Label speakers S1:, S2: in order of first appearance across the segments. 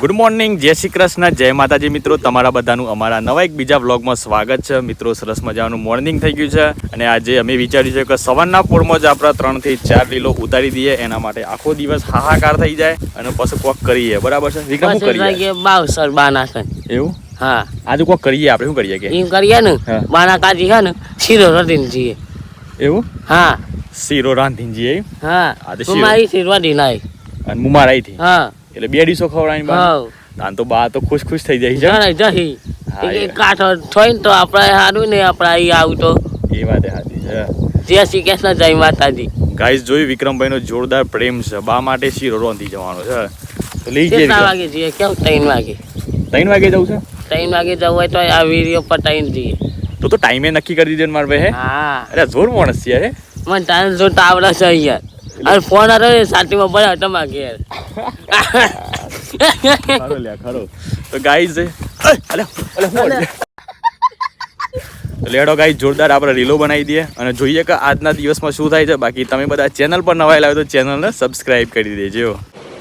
S1: Good morning જય શ્રી કૃષ્ણ જય માતાજી મિત્રો તમારા બધાનું અમારા નવા એક બીજા વ્લોગમાં સ્વાગત છે. મિત્રો સરસ મજાનું મોર્નિંગ થઈ ગયું છે અને આજે અમે વિચાર્યું છે કે સવારના પોળમાં જ આપણા ત્રણથી ચાર લીલો ઉતારી દઈએ એના માટે આખો દિવસ હાહાકાર થઈ જાય અને પછી કોક કરીએ. બરાબર છે? વિક્રમ શું કરીએ?
S2: બાવ સર બાના છે
S1: એવું?
S2: હા.
S1: આજે કોક કરીએ આપણે શું કરીએ કે?
S2: એમ કરીએ ને બાના કાજી છે ને શીરો રડીને જઈએ.
S1: એવું?
S2: હા.
S1: શીરો રાંધીને જઈએ.
S2: હા
S1: આ તો.
S2: મારી શીરો. રડી નાય
S1: અને મુમારાઈથી
S2: હા.
S1: એટલે બે ડીશો ખવડાવીને બા તાન તો બા તો ખુશ ખુશ થઈ જાય છે.
S2: જહી.
S1: હા,
S2: એ. કાઠો થોઈન ને તો આપણે સારું ને આપણે અહીં આવું તો.
S1: એ વાત હાજી છે.
S2: જય શ્રી કૃષ્ણ જય માતાજી.
S1: ગાઈસ જોયું વિક્રમભાઈનો જોરદાર પ્રેમ છે. બા માટે શીરો રાંધી જવાનો છે. તો લઈ જઈએ
S2: કેટલા. વાગે જઈએ? કેવું ત્રણ વાગે?
S1: ત્રણ વાગે જવું છે?
S2: ત્રણ વાગે જવું હોય તો આ વીડિયો ટાઈમ જઈએ.
S1: તો તો ટાઈમે નક્કી કરી દીધો ને મારા ભાઈ હે.
S2: હા
S1: અરે જોર માણસ છે હે
S2: મને ટાઈમ જો તાવડા છે યાર અને ફોન હતો ને સાચીમાં પડ્યો તમારા ઘેર.
S1: ખરો લ્યા ખરો તો ગાઈઝ અલે અલે હું લેડો ગાઈ જોરદાર આપણે રીલો બનાવી દઈએ અને જોઈએ કે આજના દિવસમાં શું થાય છે. બાકી તમે બધા ચેનલ પર નવા લાવ્યો તો ચેનલને સબસ્ક્રાઇબ કરી દેજો.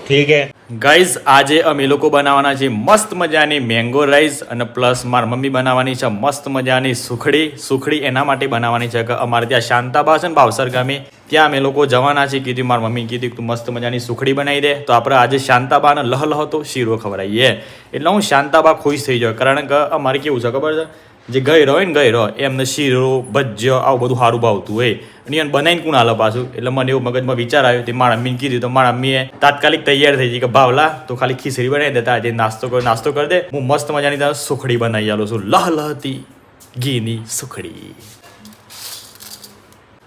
S1: ઠીક હે. ગાઈઝ આજે અમે લોકો બનાવવાના છે મસ્ત મજાની મેંગો રાઈસ અને પ્લસ મારી મમ્મી બનાવવાની છે મસ્ત મજાની સુખડી. સુખડી એના માટે બનાવવાની છે કે અમારે ત્યાં શાંતાબા છે ને ભાવસર ગામે, ત્યાં અમે લોકો જવાના છે કીધું, મારી મમ્મી કીધું તું મસ્ત મજાની સુખડી બનાવી દે. તો આપણે આજે શાંતાબાને લહ લહ તો શીરો ખવડાવીએ. એટલે હું શાંતાબા ખુશ થઈ જાઉં. કારણ કે અમારે કેવું છે ખબર છે? જે ગયરો હોય ને ગયરો એમને શીરો, ભજ્ય, આવું બધું સારું ભાવતું હોય. અને એને બનાવીને કોણ હાલે પાછું? એટલે મને એવું મગજમાં વિચાર આવ્યો, તે મારા મમ્મીને કીધું, તો મારા મમ્મીએ તાત્કાલિક તૈયાર થઈ ગઈ કે, ભાવલા, તો ખાલી ખીચડી બનાવી દેતા જે નાસ્તો કર, નાસ્તો કરી દે. હું મસ્ત મજાની ત્યાં સુખડી બનાવી આલું છું. લહ લહતી ઘીની સુખડી.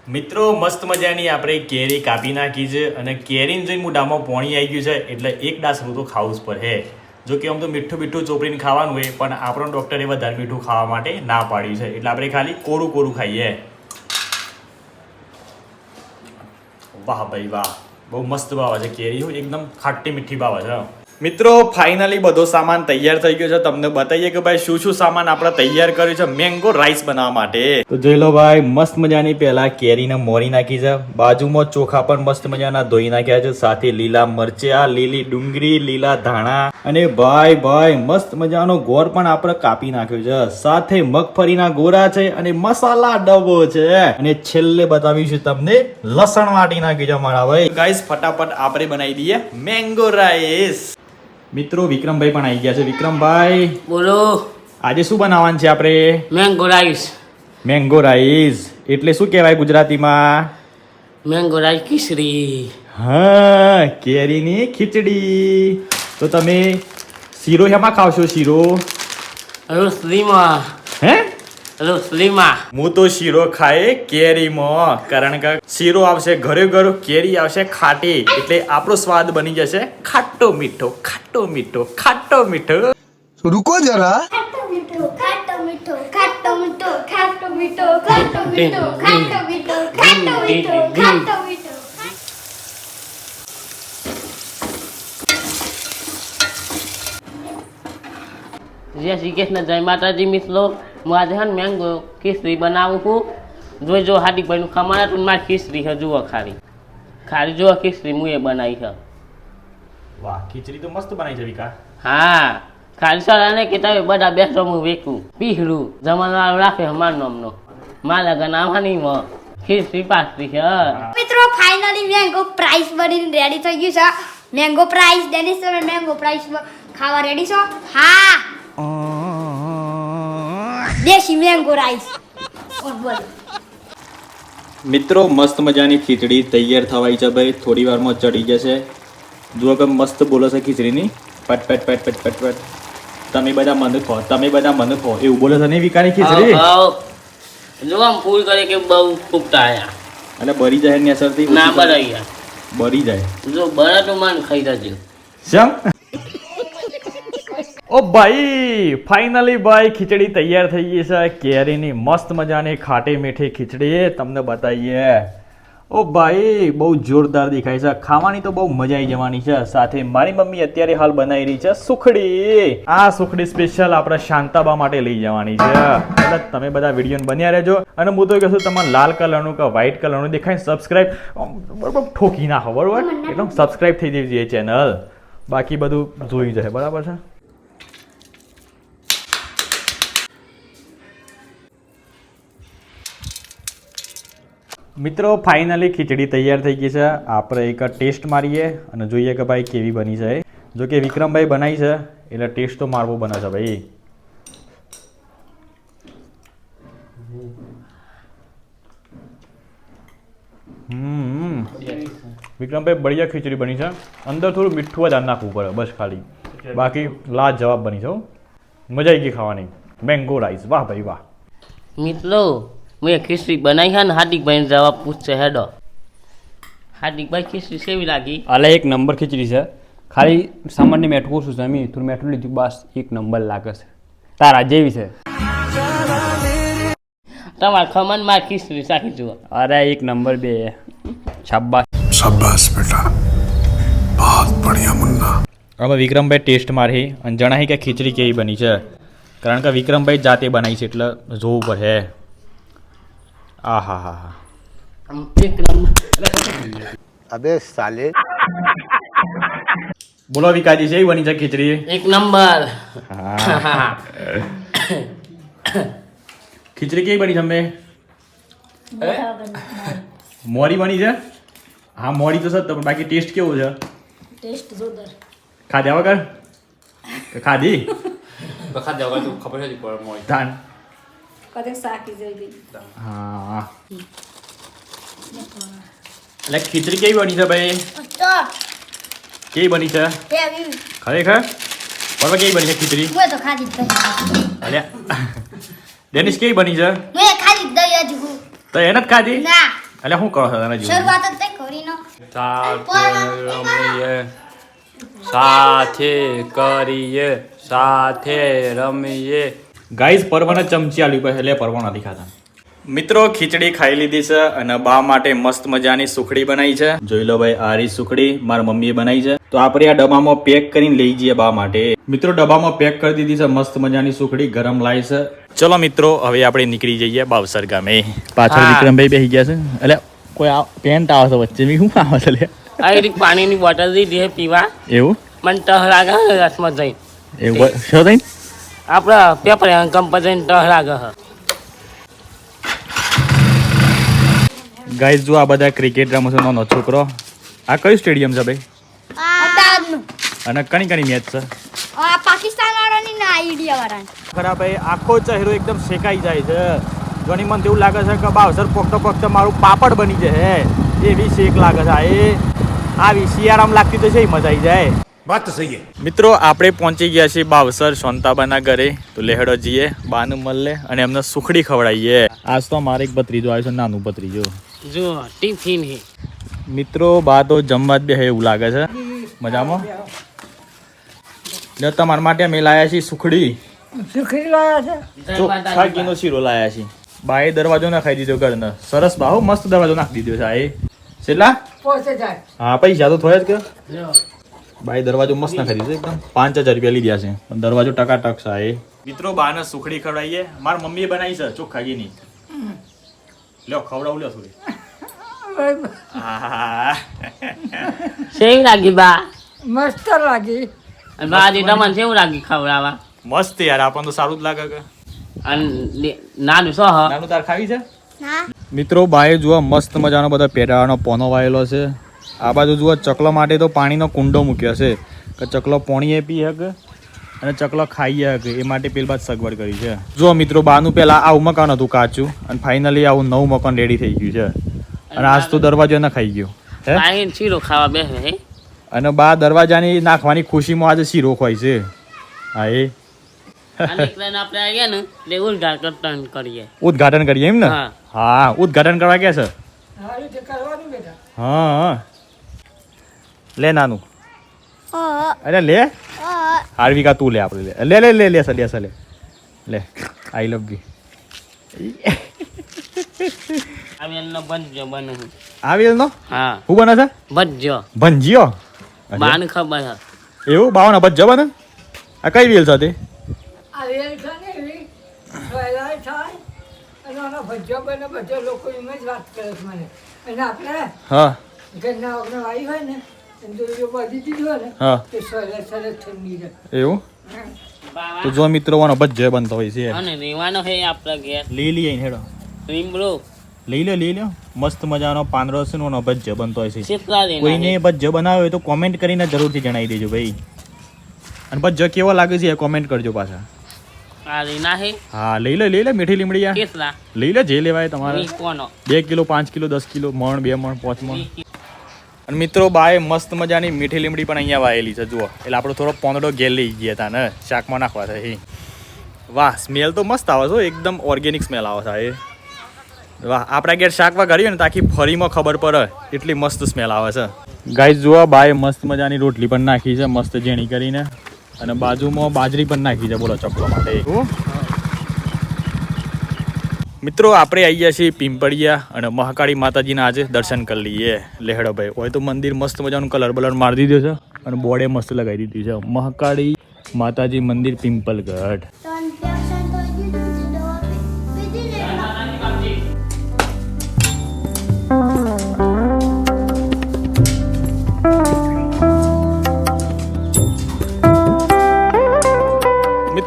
S1: મિત્રો, મસ્ત મજાની આપણે કેરી કાપી નાખી છે અને કેરીને જોઈને મોઢામાં પોણી આવી ગયું છે, એટલે એક દાસરું તો ખાવું જ પડે. જો કે આમ તો મીઠું મીઠું ચોપડીને ખાવાનું હોય, પણ આપણો ડૉક્ટરે વધારે મીઠું ખાવા માટે ના પાડ્યું છે. એટલે આપણે ખાલી કોરું કોરું ખાઈએ. વાહ ભાઈ વાહ. બહુ મસ્ત ભાવે છે કેરી એકદમ ખાટી મીઠી ભાવે છે મિત્રો ફાઇનલી બધો સામાન તૈયાર થઈ ગયો છે. તમને બતાવીએ કે ભાઈ શું શું સામાન આપણે તૈયાર કર્યું છે મેંગો રાઈસ બનાવવા માટે. તો જોઈ લો ભાઈ, મસ્ત મજાની પહેલા કેરીને મોરી નાખી છે. બાજુમાં ચોખા પણ મસ્ત મજાના ધોઈ નાખ્યા છે. સાથે લીલા મરચા, લીલી ડુંગળી, લીલા ધાણા અને ભાઈ ભાઈ, મસ્ત મજાનો ગોળ પણ આપણે કાપી નાખ્યો છે. સાથે મગફળીના ગોરા છે અને મસાલા ડબો છે. અને છેલ્લે બતાવીશું તમને લસણ વાટી નાખ્યું છે મારા ભાઈ. ગાઈસ ફટાફટ આપણે બનાવી દઈએ મેંગો રાઈસ. મિત્રો વિક્રમભાઈ પણ આવી ગયા છે. વિક્રમભાઈ
S2: બોલો.
S1: આજે શું બનાવવાનું છે આપણે?
S2: મેંગો રાઈસ
S1: મેંગો રાઈસ એટલે શું કહેવાય ગુજરાતીમાં?
S2: મેંગો રાઈસ ખીચડી.
S1: હા કેરીની ખીચડી. તો તમે શીરો શેમાં ખાવશો શીરો?
S2: શ્રીમાં
S1: હે?
S2: રોસલીમાં
S1: હું તો શીરો ખાય કેરીમાં. કારણ કે શીરો આવશે ઘરે ઘરે કેરી આવશે ખાટી. એટલે આપણો સ્વાદ બની જશે ખાટો મીઠો ખાટો મીઠો ખાટો મીઠો.
S3: રૂકો જરા.
S2: જય શ્રી કૃષ્ણ જય માતાજી મિત્રો. હું આજે હે ને મેંગો ખીચડી બનાવું છું. જોઈજો હાર્દિક ભાઈનું ખમાના તો મારી ખીચડી છે જુઓ ખારી. ખારી જુઓ ખીચડી હું એ બનાવી છે
S1: વાહ ખીચડી તો મસ્ત બનાવી છે વિકા.
S2: હા ખાલી સર ને કે તમે બધા બેસો હું વેકું. પીહડું જમણવાર રાખે અમાર નામનો. મા લગન આવવાની મ ખીચડી પાસરી છે
S3: મિત્રો ફાઇનલી મેંગો પ્રાઇસ બનીને રેડી થઈ ગયું છે. મેંગો પ્રાઇસ ડેનિસ તમે મેંગો પ્રાઇસ ખાવા રેડી છો? હા. દેશી મેંગો રાઈસ બોલો.
S1: મિત્રો મસ્ત મજાની ખીચડી તૈયાર થવાઈ છે ભાઈ. થોડી વારમાં ચડી જશે. જુઓ કે મસ્ત બોલો છે ખીચડીની. પટ પટ પટ પટ પટ પટ. તમે બધા મને ખો તમે બધા મને ખો એવું બોલો છે નહીં વિકાની ખીચડી?
S2: જો આમ ફૂલ કરે કે બહુ ફૂકતા આયા
S1: અને બરી જાય એની અસરથી?
S2: ના બરાઈ
S1: બરી જાય.
S2: જો બરા તો માન ખાઈ જજો.
S1: શમ? ઓ ભાઈ ફાઇનલી ભાઈ ખીચડી તૈયાર થઈ ગઈ છે. કેરીની મસ્ત મજાની ખાટી મીઠી ખીચડી તમને બતાવીએ. ઓ ભાઈ બહુ જોરદાર દેખાય છે. ખાવાની તો બહુ મજા આવી જવાની છે. સાથે મારી મમ્મી અત્યારે હાલ બનાવી રહી છે સુખડી. આ સુખડી સ્પેશિયલ આપણે શાંતાબા માટે લઈ જવાની છે. એટલે તમે બધા વીડિયો બન્યા રહેજો. અને હું તો કહેશું તમારે લાલ કલરનું કે વ્હાઈટ કલરનું દેખાય સબસ્ક્રાઇબ બરાબર ઠોકી ના હો બરોબર એટલે સબસ્ક્રાઇબ થઈ જવી જોઈએ ચેનલ બાકી બધું જોઈ જાય બરાબર છે? મિત્રો ફાઇનલી ખીચડી તૈયાર થઈ ગઈ છે. આપણે એક ટેસ્ટ મારીએ અને જોઈએ કે ભાઈ કેવી બની છે. જો કે વિક્રમભાઈ બનાવી છે, એટલે ટેસ્ટ તો મારવો બને છે ભાઈ. હમ. વિક્રમભાઈ બળિયા ખીચડી બની છે. અંદર થોડું મીઠું જ નાખવું પડે, બસ ખાલી. બાકી લાજવાબ બની છે. મજા આવી ગઈ ખાવાની. મેંગો રાઈસ વાહ ભાઈ વાહ.
S2: મિત્રો મેં ખીચડી બનાવી છે ને હાર્દિકભાઈ જવાબ પૂછશે હેડો. હાર્દિકભાઈ ખીચડી સેવી લાગી?
S4: અલે એક નંબર ખીચડી છે. ખાલી સામાન્ય મેઠવું છું જમી તું મેઠું લીધું બસ એક નંબર લાગે છે. તારા જેવી છે.
S2: તમારા ખમનમાં ખીચડી સાખી જુઓ.
S4: અરે એક નંબર બે. શાબાશ.
S5: શાબાશ બેટા. બહુત બઢિયા મુન્ના.
S1: અમે વિક્રમભાઈ ટેસ્ટ મારી અને જણાવી કે ખીચડી કેવી બની છે. કારણ કે વિક્રમભાઈ જાતે બનાવી છે એટલે જોવું પડે. આહા હા હા
S6: અબે સાલે
S1: બોલો વિકાજી છે બની છે ખીચડી?
S2: એક નંબર.
S1: ખીચડી કેવી બની તમે મોરી બની છે? હા મોરી તો છે તો બાકી ટેસ્ટ કેવો છે?
S3: ટેસ્ટ જોરદાર.
S1: ખાધ્યા વગર? ખાધી?
S4: ખાધ્યા વગર તો ખબર નથી મોરી.
S1: ધાન
S3: કદે સાકી જઈ
S1: હા એટલે ખીચડી કેવી બની છે ભાઈ કેવી બની છે ખરેખર બરાબર કેવી બની છે ખીચડી
S3: મેં તો ખાધી જ
S1: અલ્યા ડેનિશ કેવી બની છે
S3: મેં ખાધી જ દઈ હજુ
S1: તો એને જ ખાધી
S3: ના
S1: એટલે શું કરો છો તને જીવ
S3: શરૂઆત જ
S4: સાથે રમીએ સાથે કરીએ સાથે રમીએ
S1: ગાઈઝ પરવાના ચમચી પડે એટલે પરવાના ખાતા. મિત્રો ખીચડી ખાઈ લીધી છે અને બા માટે મસ્ત મજાની સુખડી બનાવી છે. જોઈ લો ભાઈ આરી સુખડી મારા મમ્મીએ બનાવી છે. તો આપણે આ ડબ્બામાં પેક કરીને લઈ જઈએ બા માટે. મિત્રો ડબ્બામાં પેક કરી દીધી છે મસ્ત મજાની સુખડી ગરમ લાવી છે. ચલો મિત્રો હવે આપણે નીકળી જઈએ બાવસર ગામે. પાછળ. વિક્રમભાઈ બેસી ગયા છે. એટલે કોઈ આ પેન્ટ આવે છે વચ્ચે બી શું આવે છે લે?
S2: આ રીતે પાણીની બોટલ દીધી છે પીવા.
S1: એવું?
S2: મને ટહ લાગે રસમાં જઈ
S1: એવું શું થઈ
S2: આપણે પેપર કંપા જઈને ટહ લાગે છે.
S1: ગાઈઝ જો આ બધા ક્રિકેટ રમે છે નાનો છોકરો આ કયું સ્ટેડિયમ છે ભાઈ? અને કણી કણી મેચ છે.
S3: આ પાકિસ્તાન વાળાની ના આઈડિયા વાળાની.
S1: ખરા ભાઈ આખો ચહેરો એકદમ શેકાઈ જાય છે. ઘણી મને એવું લાગે છે કે બાવસર પોકતો પોકતો મારું પાપડ બની જાય એવી શેક લાગે છે. આ એ આવી શિયાળામાં લાગતી તો છે મજા આવી જાય.
S5: વાત સહી
S1: મિત્રો આપણે પહોંચી ગયા છીએ બાવસર શાંતાબાના ઘરે. તો લેહડો જઈએ બાનું મળે અને એમને સુખડી ખવડાવીએ. આજ તો મારે એક ભત્રીજો આવ્યો છે નાનું ભત્રીજો.
S2: જો ટિફિન હે.
S1: મિત્રો બા તો જમવા જ બે એવું લાગે છે. મજામાં? જો તમારા માટે અમે લાયા છીએ સુખડી. સુખડી લાયા છે? ખાગીનો શીરો લાયા છીએ. બાએ દરવાજો નાખાઈ દીધો ઘરનો. સરસ ભાવ મસ્ત દરવાજો નાખી દીધો છે આ હા પૈસા તો થોડા જ કે. બાઈ દરવાજો મસ્ત ના છે એકદમ. પાંચ હજાર રૂપિયા લીધા છે. દરવાજો ટકાટક છે એ. મિત્રો બાને સુખડી ખવડાવીએ મારા મમ્મીએ બનાવી છે ચોખ્ખા ઘીની. લ્યો ખવડાવું લ્યો થોડી આહા.
S2: લાગી બા?
S7: મસ્ત લાગી.
S2: અને તમને કેવું લાગી ખવડાવવા?
S1: મસ્ત યાર આપણને તો સારું જ લાગે કે.
S2: નાનું સો
S1: નાનું તાર ખાવી છે? મિત્રો બાએ જોવા મસ્ત મજાનો બધા પેટાવાનો પોનો વાયેલો છે. આ બાજુ જુઓ ચકલો માટે તો પાણીનો કુંડો મૂક્યો છે. કે ચકલો પોણીએ પી શકે અને ચકલો ખાઈએ શકે એ માટે પેલી બાદ સગવડ કરી છે. જુઓ મિત્રો બાનું પહેલાં આવું મકાન હતું કાચું અને ફાઇનલી આવું નવું મકાન રેડી થઈ ગયું છે. અને આજ તો દરવાજો ના ખાઈ ગયો. હે?
S2: શીરો ખાવા બે
S1: અને બા દરવાજાની નાખવાની ખુશીમાં આજે શીરો ખોય છે. હા એ.
S2: ઉદ્ઘાટન કરીએ.
S1: ઉદઘાટન કરીએ એમ ને?
S2: હા.
S1: હા ઉદઘાટન કરવા ગયા છે? હા. લે નાનું. અરે લે. હાર્વિકા તું લે આપણે લે. લે લે લે સર લે સર લે. લે. આઈ લવ યુ
S2: આવેલનો ભંજ્યો બને.
S1: આવેલનો?
S2: હા.
S1: હું છે?
S2: ભંજ્યો ભંજ્યો
S1: એવું? બાવન ભંજ્યો બને? આ કઈ વેલ
S7: છે
S1: હા. હા. એવું? તો જો મિત્રો વાનો ભજ્જો બનતો હોય છે.
S2: અને રેવાનો છે આપણા ઘેર.
S1: લઈ લઈએ હેડો.
S2: લીમડો
S1: લઈ લો લઈ લો. મસ્ત મજાનો પાંદડો છે ને બનતો હોય છે. કોઈને ભજ્જો બનાવ્યો હોય તો કોમેન્ટ કરીને જરૂરથી જણાવી દેજો ભાઈ. અને ભજ્જો કેવો લાગે છે એ કોમેન્ટ કરજો પાછા. હા લઈ લે લઈ લે મીઠી લીમડીયા લઈ લે જે લેવાય તમારે. બે કિલો પાંચ કિલો દસ કિલો મણ બે મણ પાંચ મણ. અને મિત્રો, બાએ મસ્ત મજાની મીઠી લીમડી પણ અહીંયા વાયેલી છે, જુઓ. એટલે આપણો થોડો પોંદડો ઘેર લઈ ગયા હતા ને? શાકમાં નાખવા થાય વાહ, સ્મેલ તો મસ્ત આવે છે એકદમ ઓર્ગેનિક સ્મેલ આવે છે એ. વાહ, આપણા ઘેર શાકમાં કરીએ ને, તો આખી ફરીમાં ખબર પડે એટલી મસ્ત સ્મેલ આવે છે. ગાય જુઓ, બાએ મસ્ત મજાની રોટલી પણ નાખી છે, મસ્ત ઝીણી કરીને. અને બાજુમાં બાજરી પણ નાખી છે, બોલો ચકલો માટે. મિત્રો, આપણે આવી ગયા છીએ પિંપળિયા અને મહાકાળી માતાજીના આજે દર્શન કરી લઈએ. લેહડો હોય તો મંદિર મસ્ત મજાનું કલર બલર મારી દીધો છે અને બોર્ડે મસ્ત લગાવી દીધી છે. મહાકાળી માતાજી મંદિર પિંપલગઢ.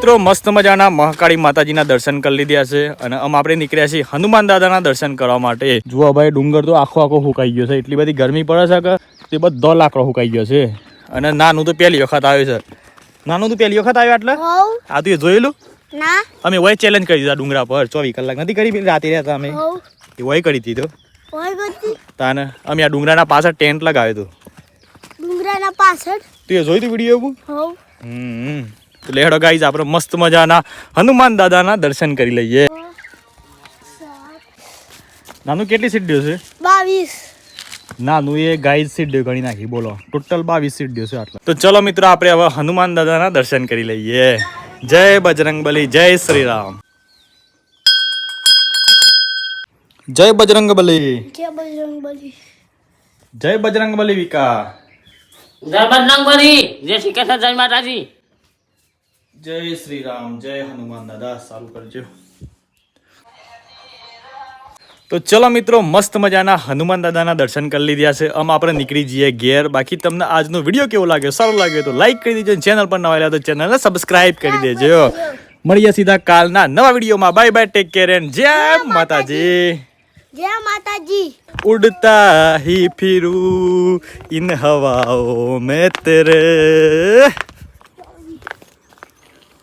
S1: મિત્રો મસ્ત મજાના મહાકાળી માતાજીના દર્શન કરી લીધા છે અને આમ આપણે નીકળ્યા છીએ હનુમાન દાદાના દર્શન કરવા માટે. જુઓ ભાઈ ડુંગર તો આખો આખો હુકાઈ ગયો છે. એટલી બધી ગરમી પડે છે કે તે બધો લાકડો હુકાઈ ગયો છે. અને નાનું તો પહેલી વખત આવ્યું છે. નાનું તો પહેલી વખત આવ્યો એટલે આ તું એ જોયેલું?
S3: ના.
S1: અમે વય ચેલેન્જ કરી દીધા ડુંગરા પર. ચોવીસ કલાક નથી કરી રાતે રહેતા અમે. એ વય કરી દીધો તાને અમે આ ડુંગરાના પાછળ ટેન્ટ લગાવ્યું હતું.
S3: ડુંગરાના પાછળ?
S1: તું એ જોયું હતું વીડિયો હમ. તો લેહડો ગાઈઝ આપણે મસ્ત મજાના હનુમાન દાદાના દર્શન કરી લઈએ. નાનું કેટલી સીડીઓ છે?
S3: બાવીસ.
S1: નાનું એ ગાઈઝ સીડીઓ ગણી નાખી બોલો. ટોટલ બાવીસ સીડીઓ છે આટલા. તો ચલો મિત્રો આપણે હવે હનુમાન દાદાના દર્શન કરી લઈએ. જય બજરંગબલી જય શ્રી રામ જય બજરંગબલી.
S3: જય બજરંગ બલી
S1: જય બજરંગબલી વિકા.
S2: જય બજરંગબલી. જય શ્રી કૃષ્ણ જય માતાજી.
S1: જય શ્રી રામ જય હનુમાન દાદા સારું કરજો. તો ચલો મિત્રો મસ્ત મજાના હનુમાન દાદાના દર્શન કરી લીધા છે. આમ આપણે નીકળી જઈએ ઘેર. બાકી તમને આજનો વીડિયો કેવો લાગ્યો? સારું લાગ્યો તો લાઈક કરી દેજો ચેનલ પર નવા તો ચેનલને સબસ્ક્રાઈબ કરી દેજો. મળીએ સીધા કાલના નવા વિડીયોમાં. Bye bye take care and જય માતાજી.
S3: જય માતાજી.
S1: ઉડતા હી ફિરું ઇન હવાઓ મેં તેરે.